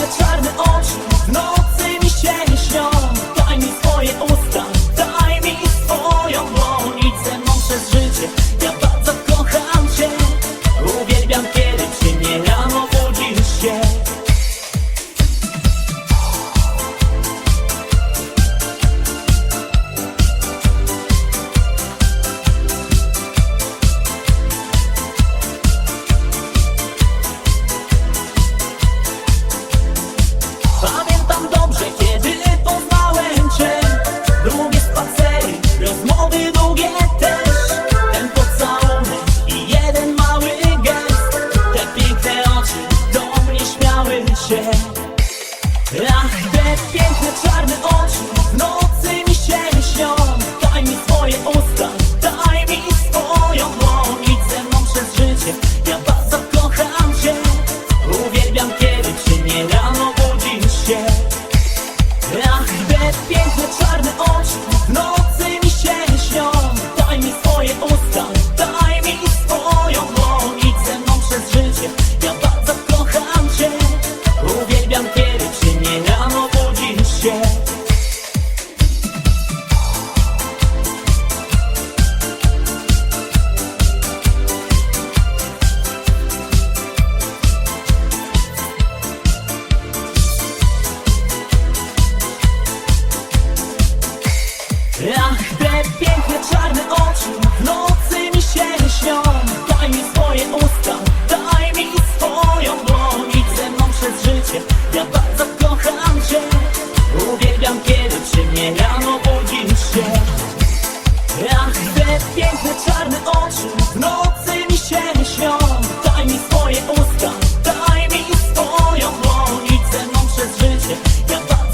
nie czarny oczu, no the floor. yeah.